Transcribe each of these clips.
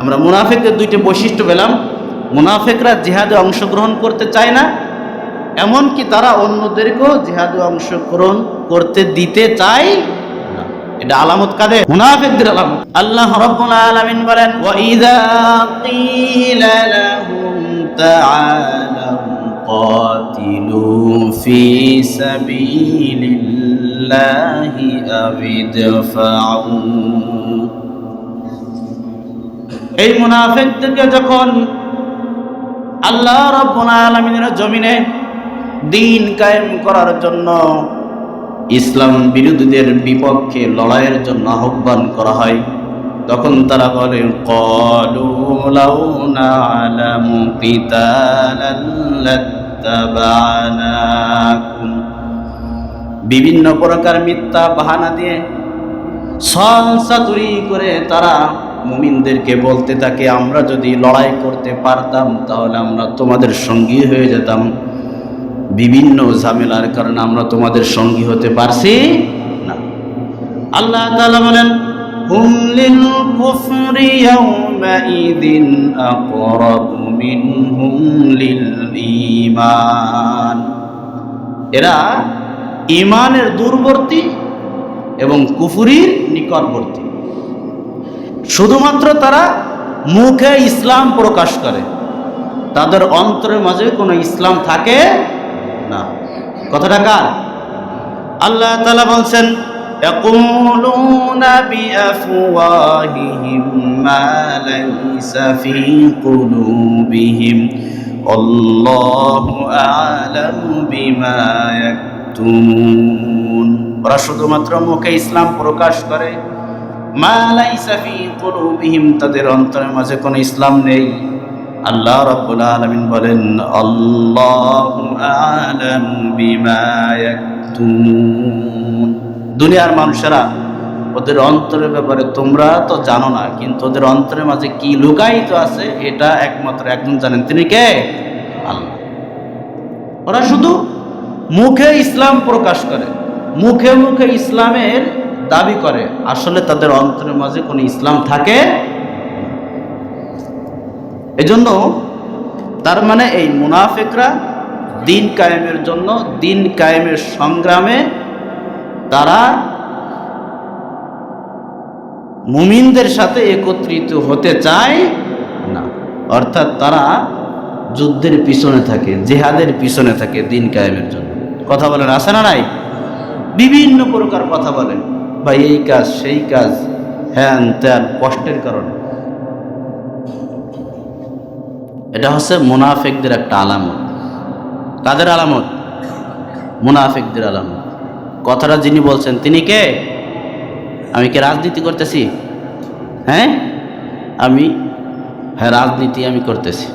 আমরা মুনাফেকদের দুইটি বৈশিষ্ট্য পেলাম মুনাফেকরা জিহাদে অংশগ্রহণ করতে চায় না এমনকি তারা অন্যদেরকেও জিহাদে অংশগ্রহণ করতে দিতে চায় না। এটা আলামত কাদের মুনাফিকদের আলামত আল্লাহ রাব্বুল আলামিন বলেন ওয়া ইযা কিলা লাহুম তাআলাউ قاتلوا في سبيل الله أو ادفعوا এই মুনাফিকদেরকে যখন আল্লাহ আলামিনের জমিনে দিন কায়েম করার জন্য ইসলাম বিরোধীদের বিপক্ষে লড়াইয়ের জন্য আহ্বান করা হয়, তখন তারা বলে বিভিন্ন প্রকার মিথ্যা বাহানা দিয়ে সলসাতুরি করে তারা মুমিনদেরকে বলতে থাকে, আমরা যদি লড়াই করতে পারতাম, তাহলে আমরা তোমাদের সঙ্গী হয়ে যেতাম। বিভিন্ন ঝামেলার কারণে আমরা তোমাদের সঙ্গী হতে পারছি না। আল্লাহ তাআলা বলেন কুফরি ইয়াউমাইদিন আকরাবু মিনহুম লিল ঈমান। এরা ঈমানের দূরবর্তী এবং কুফুরির নিকটবর্তী। শুধুমাত্র তারা মুখে ইসলাম প্রকাশ করে তাদের অন্তরের মাঝে কোনো ইসলাম থাকে না কথাটা কার আল্লাহ তালা বলছেন يقولون بأفواههم ما ليس في قلوبهم والله أعلم بما يكتمون ওরা শুধুমাত্র মুখে ইসলাম প্রকাশ করে তাদের অন্তরের মাঝে কোনো ইসলাম নেই। আল্লাহ রাব্বুল আলামিন বলেন দুনিয়ার মানুষেরা, ওদের অন্তরের ব্যাপারে তোমরা তো জানো না, কিন্তু ওদের অন্তরের মাঝে কি লুকায়িত আছে, এটা একমাত্র একজন জানেন। তিনি কে? আল্লাহ। ওরা শুধু মুখে ইসলাম প্রকাশ করে, মুখে মুখে ইসলামের দাবি করে, আসলে তাদের অন্তরের মাঝে কোনো ইসলাম থাকে এজন্য তার মানে এই মুনাফিকরা দিন কায়েমের জন্য, দিন কায়েমের সংগ্রামে তারা মুমিনদের সাথে একত্রিত হতে চায় না। অর্থাৎ তারা যুদ্ধের পিছনে থাকে, জেহাদের পিছনে থাকে দিন কায়েমের জন্য। কথা বলেন আসে না নাই? বিভিন্ন প্রকার কথা বলেন। ভাই এই কাজ, সেই কাজ হ্যান ত্যান কষ্টের কারণে। এটা হচ্ছে মুনাফেকদের একটা আলামত। কাদের আলামত? মুনাফেকদের আলামত। কথাটা যিনি বলছেন, তিনি কে? আমি কি রাজনীতি করতেছি? হ্যাঁ? আমি হ্যাঁ রাজনীতি আমি করতেছি।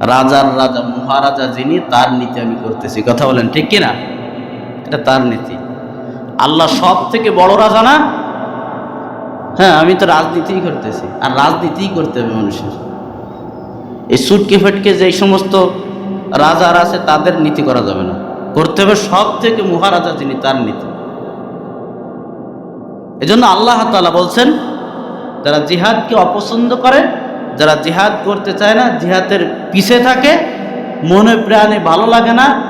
রাজার রাজা, মহারাজা যিনি, তার নীতি আমি করতেছি। কথা বলেন, ঠিক কি না এটা তার নীতি। আল্লাহ সব থেকে বড় রাজা না? হ্যাঁ আমি তো রাজনীতিই করতেছি। আর রাজনীতিই করতে হবে মানুষের। এই সুটকে ফেটকে যে সমস্ত রাজার আছে, তাদের নীতি করা যাবে না। করতে হবে সব থেকে মহারাজা যিনি, তার নীতি। এজন্য আল্লাহ তালা বলছেন, যারা জিহাদকে অপছন্দ করে, যারা জিহাদ করতে চায় না, জিহাদের পিছে থাকে, মনে প্রাণে ভালো লাগে না,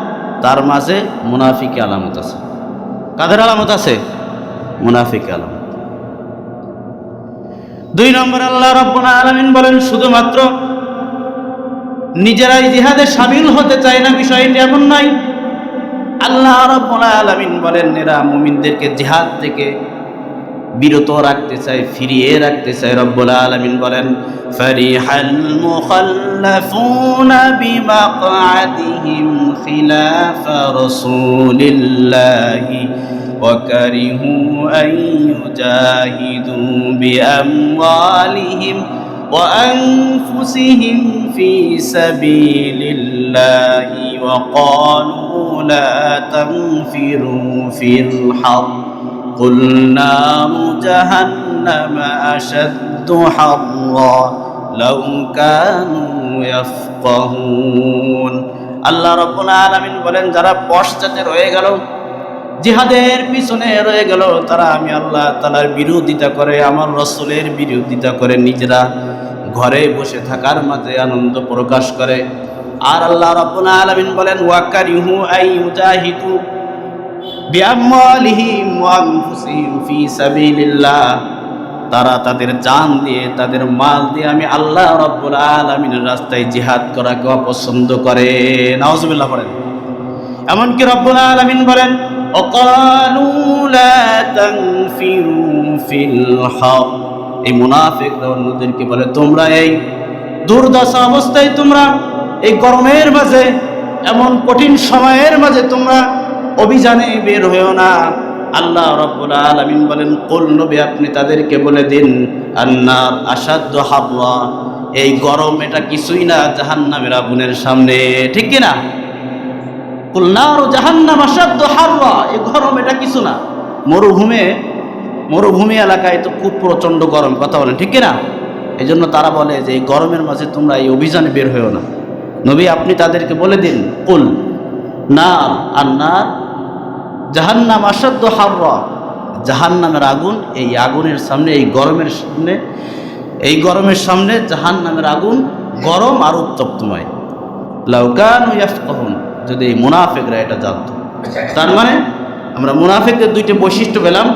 তার মাঝে মুনাফিকে আলামত আছে। কাদের আলামত আছে? মুনাফিক আলামত। দুই নম্বর আল্লাহ রব্বুল আলামিন বলেন শুধুমাত্র নিজেরাই জিহাদে সামিল হতে চায় না বিষয়টি এমন নয়। আল্লাহ রব্বুল আলামিন বলেন এরা মুমিনদেরকে জিহাদ থেকে বিরত রাখতে চায় ফিরিয়ে রাখতে চায় রব্বুল আলামিন বলেন ফারিহাল মুখাল্লাফুনা বিমাকআদিহিম খিলাফ রাসূলিল্লাহি وكرهوا أن يجاهدوا بأموالهم وأنفسهم في سبيل الله وقالوا لا تنفروا في الحر قل نار جهنم أشد حرا لو كانوا يفقهون আল্লাহ রব্বুল আলামিন বলেন যারা পশ্চাতে রয়ে গেল জিহাদের পিছনে রয়ে গেল তারা আমি আল্লাহ তালার বিরোধিতা করে আমার রসুলের বিরোধিতা করে নিজেরা ঘরে বসে থাকার মাঝে আনন্দ প্রকাশ করে আর আল্লাহ রাব্বুল আলামিন বলেন ওয়াকারিহু আই ইউজাহিদু বিআমওয়ালিহিম তারা তাদের জান দিয়ে, তাদের মাল দিয়ে আমি আল্লাহ রাব্বুল আলামিনের রাস্তায় জিহাদ করাকে অপছন্দ করে। নাউজুবিল্লাহ পড়েন। এমনকি রব্বুল আলামিন বলেন এই মুনাফিকরা অন্যদেরকে বলে, তোমরা এই দুর্দশা অবস্থায় তোমরা, এই গরমের মাঝে, এমন কঠিন সময়ের মাঝে তোমরা অভিযানে বের হয়েও না। আল্লাহ রব্বুল আলামিন বলেন, কুল নবী, আপনি তাদেরকে বলে দিন, আন্নার আসাধ্য হাবওয়া, এই গরম এটা কিছুই না, জাহান্নামের আগুনের সামনে। ঠিক কি না কুলনার জাহান্নাম আসাধ্য হাররা এই গরম এটা কিছু না। মরুভূমে, মরুভূমি এলাকায় তো খুব প্রচণ্ড গরম, কথা বলেন, ঠিক না এই জন্য তারা বলে যে, এই গরমের মাঝে তোমরা এই অভিযানে বের হয়েও না। নবী, আপনি তাদেরকে বলে দিন, কুল না আর জাহান্নাম আসাধ্য হাররা। জাহান্নামের আগুন, এই আগুনের সামনে, এই গরমের সামনে, এই গরমের সামনে জাহান্নামের আগুন গরম আর উত্তপ্তময়। লাউকান ইয়াফকাহুন, যদি এই মুনাফেকরা এটা জানতো। তার মানে আমরা মুনাফেকদের দুইটি বৈশিষ্ট্য পেলাম।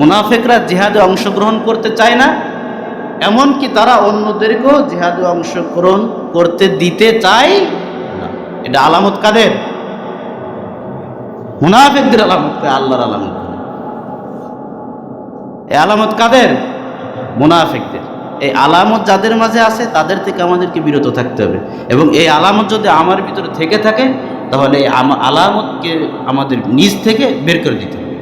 মুনাফেকরা জিহাদে অংশগ্রহণ করতে চায় না, এমনকি তারা অন্যদেরকেও জিহাদে অংশগ্রহণ করতে দিতে চায় এটা আলামত কাদের? মুনাফেকদের আলামত আল্লাহর আলামত এই আলামত কাদের? মুনাফেকদের। এই আলামত যাদের মাঝে আছে, তাদের থেকে আমাদেরকে বিরত থাকতে হবে। এবং এই আলামত যদি আমার ভিতরে থেকে থাকে, তাহলে এই আলামতকে আমাদের নিজ থেকে বের করে দিতে হবে।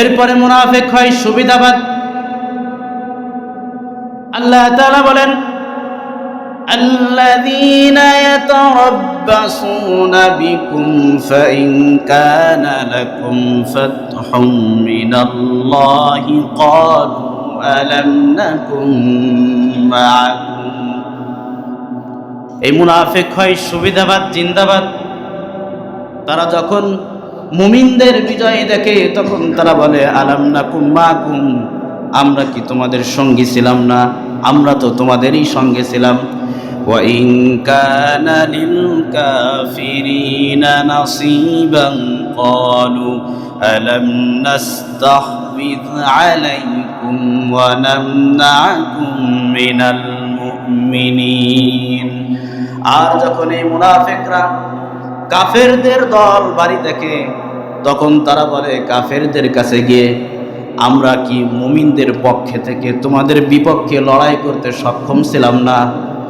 এরপরে মুনাফেক হয় সুবিধাবাদ। আল্লাহ তাআলা বলেন الذين يتربصون بكم فإن كان لكم فتح من الله قالوا ألم نكن معكم এই মুনাফেক হয় সুবিধাবাদ জিন্দাবাদ তারা যখন মুমিনদের বিজয় দেখে তখন তারা বলে আলাম নাকুম মাকুম আমরা কি তোমাদের সঙ্গী ছিলাম না আমরা তো তোমাদেরই সঙ্গে ছিলাম وإن كان للكافرين نصيبا قالوا ألم نستحوذ عليكم ونمنعكم من المؤمنين আর যখন এই মুনাফেকরা কাফেরদের দল বাড়ি দেখে তখন তারা বলে কাফেরদের কাছে গিয়ে আমরা কি মুমিনদের পক্ষে থেকে তোমাদের বিপক্ষে লড়াই করতে সক্ষম ছিলাম না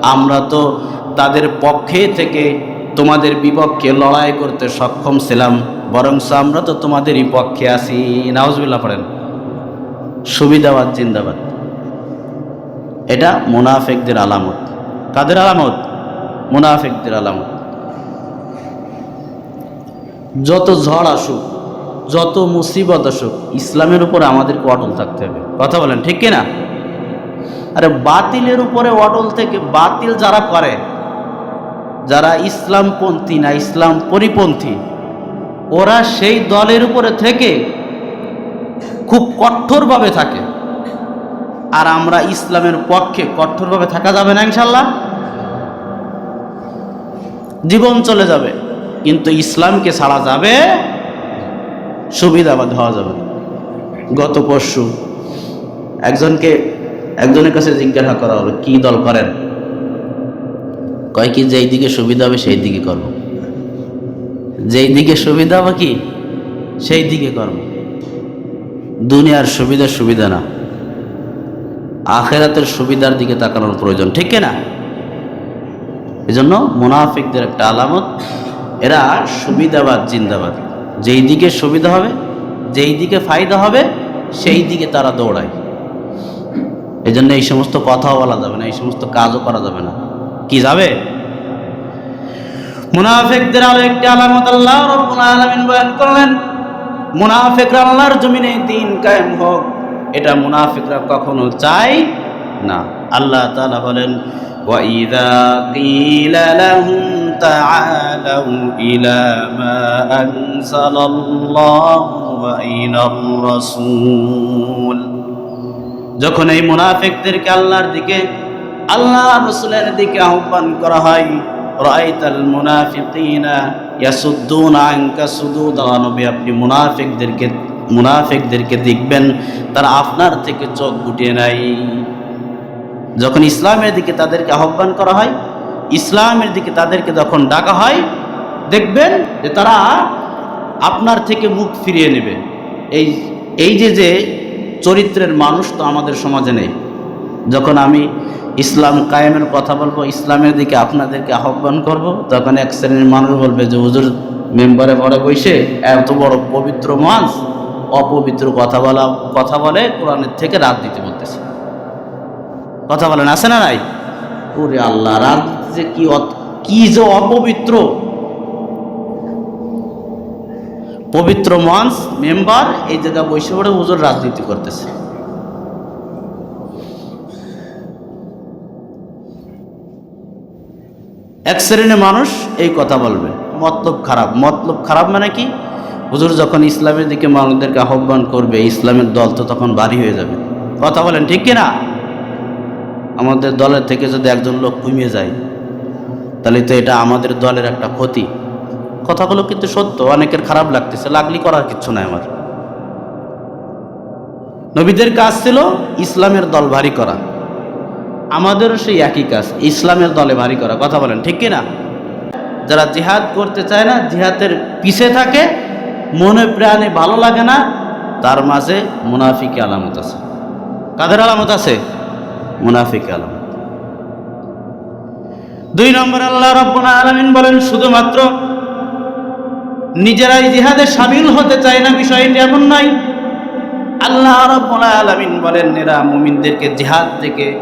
আমরা তো তাদের পক্ষে থেকে তোমাদের বিপক্ষে লড়াই করতে সক্ষম ছিলাম বরং আমরা তো তোমাদেরই পক্ষে আছি। নাউজবিল্লা পড়েন। সুবিধাবাদ, জিন্দাবাদ। এটা মুনাফেকদের আলামত। কাদের আলামত? মুনাফেকদের আলামত। যত ঝড় আসুক, যত মুসিবত আসুক, ইসলামের উপর আমাদেরকে অটল থাকতে হবে। কথা বলেন, ঠিক কিনা? আরে বাতিলের উপরে অটল থেকে বাতিল যারা করে, যারা ইসলামপন্থী না ইসলাম পরিপন্থী ওরা সেই দলের উপরে থেকে খুব কঠোরভাবে থাকে। আর আমরা ইসলামের পক্ষে কঠোরভাবে থাকা যাবে না ইনশাল্লাহ। জীবন চলে যাবে, কিন্তু ইসলামকে ছাড়া যাবে, সুবিধাবাদ হওয়া যাবে গত পরশু একজনকে একজনের কাছে জিজ্ঞাসা করা হলো কি দল করেন? কয় কি যেই দিকে সুবিধা হবে সেই দিকে করব। যেই দিকে সুবিধা হবে কি, সেই দিকে করব। দুনিয়ার সুবিধা সুবিধা না। আখেরাতের সুবিধার দিকে তাকানোর প্রয়োজন, ঠিক না এজন্য মুনাফিকদের একটা আলামত, এরা সুবিধাবাদ, জিন্দাবাদ। যেই দিকে সুবিধা হবে, যেই দিকে ফায়দা হবে, সেই দিকে তারা দৌড়ায়। এই জন্য এই সমস্ত কথাও বলা যাবে না এই সমস্ত কাজও করা যাবে না কি যাবে মুনাফেকদের আরো একটি আলামত আল্লাহ রব্বুল আলামিন বয়ান করলেন মুনাফিকরা আল্লাহর জমিনে দিন কায়েম হোক এটা মুনাফিকরা কখনো চায় না আল্লাহ তাআলা বলেন وَإِذَا قِيلَ لَهُمْ تعالوا إلى ما أنزل الله وإلى الرسول যখন এই মুনাফিকদেরকে আল্লাহর দিকে, আল্লাহ রসুলের দিকে আহ্বান করা হয়, রাইতাল মুনাফিকিনা ইয়াসুদ্দুনা আনকা সুদুদা। নবী, আপনি মুনাফিকদেরকে মুনাফিকদেরকে দেখবেন, তারা আপনার থেকে চোখ গুটিয়ে নাই যখন ইসলামের দিকে তাদেরকে আহ্বান করা হয়, ইসলামের দিকে তাদেরকে যখন ডাকা হয়, দেখবেন যে তারা আপনার থেকে মুখ ফিরিয়ে নেবে। এই এই যে যে চরিত্রের মানুষ তো আমাদের সমাজে নেই। যখন আমি ইসলাম কায়েমের কথা বলব, ইসলামের দিকে আপনাদেরকে আহ্বান করব, তখন এক শ্রেণির মানুষ বলবে যে, হুজুর, মেম্বারে ঘরে বসে এত বড় পবিত্র মাস, অপবিত্র কথা বলা, কথা বলে কোরআনের থেকে রাজনীতি বলতেছে। কথা বলেন, আছে না নাই? ওরে আল্লাহ রাজনীতি যে কি কি যে অপবিত্র! পবিত্র মঞ্চ মেম্বার এই জায়গা বসে পড়ে হুজুর রাজনীতি করতেছে। এক শ্রেণির মানুষ এই কথা বলবে, মতলব খারাপ। মতলব খারাপ মানে কি? হুজুর যখন ইসলামের দিকে মানুষদেরকে আহ্বান করবে, ইসলামের দল তো তখন বাড়ি হয়ে যাবে। কথা বলেন ঠিক কি না আমাদের দলের থেকে যদি একজন লোক কমিয়ে যায়, তাহলে তো এটা আমাদের দলের একটা ক্ষতি। কথাগুলো কিন্তু সত্য, অনেকের খারাপ লাগতেছে, লাগলি করার কিচ্ছু নাই আমার। নবীদের কাজ ছিল ইসলামের দল ভারী করা। আমাদেরও সেই একই কাজ, ইসলামের দলে ভারী করা। কথা বলেন, ঠিক কি না যারা জিহাদ করতে চায় না, জিহাদের পিছে থাকে, মনে প্রাণে ভালো লাগে না, তার মাঝে মুনাফিকে আলামত আছে। কাদের আলামত আছে? মুনাফিকে আলামত। দুই নম্বর, আল্লাহ রব্বুল আলামিন বলেন, শুধুমাত্র নিজেরাই জিহাদে সামিল হতে চায় না বিষয়টি এমন নয় আল্লাহ রব্বুল আলামিন বলেন এরা মুমিনদেরকে জিহাদ থেকে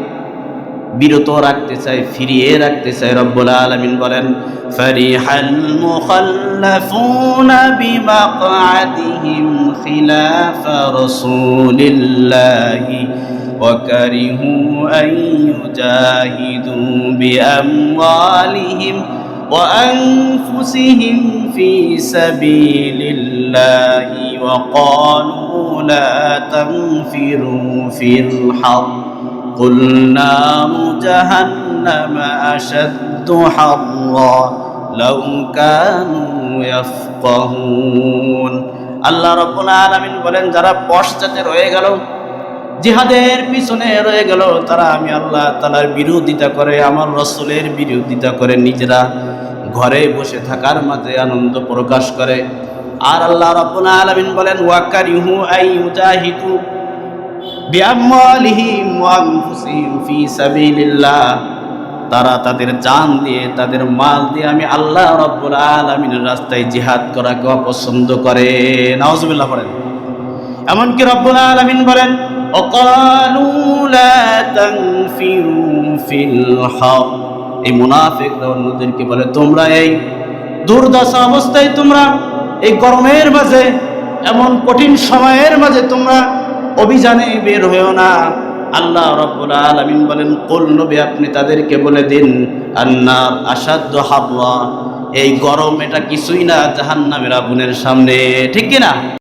বিরত রাখতে চায় ফিরিয়ে রাখতে চায় রব্বুল আলামিন বলেন ফারিহাল মুখাল্লাফুনা বিমাকআদিহিম খিলাফ রাসূলিল্লাহি وكرهوا أن يجاهدوا بأموالهم وأنفسهم في سبيل الله وقالوا لا تنفروا في الحر قل نار جهنم أشد حرا لو كانوا يفقهون আল্লাহ রব্বুল আলামিন বলেন যারা পশ্চাতে রয়ে গেল জিহাদের পিছনে রয়ে গেল তারা আমি আল্লাহ তালার বিরোধিতা করে আমার রসুলের বিরোধিতা করে নিজেরা ঘরে বসে থাকার মাঝে আনন্দ প্রকাশ করে। আর আল্লাহ রব্বুল আলামিন বলেন ওয়াকারিহু আই সাবিলিল্লাহ। তারা তাদের জান দিয়ে, তাদের মাল দিয়ে আমি আল্লাহ রব্বুল আলামিনের রাস্তায় জিহাদ করাকে অপছন্দ করে। নাউজুবিল্লাহ বলেন এমনকি রব্বুল আলামিন বলেন অকালু লা তানফিরু ফিল হার এই মুনাফিকরা অন্যদেরকে বলে, তোমরা এই দুর্দশা অবস্থায় তোমরা, এই গরমের মাঝে, এমন কঠিন সময়ের মাঝে তোমরা অভিযানে বের হয়েও না। আল্লাহ রব্বুল আলামিন বলেন, কুল নবী, আপনি তাদেরকে বলে দিন, আন্নার আসাদ্দ হাবওয়া, এই গরম এটা কিছুই না, জাহান্নামের আগুনের সামনে। ঠিক কি না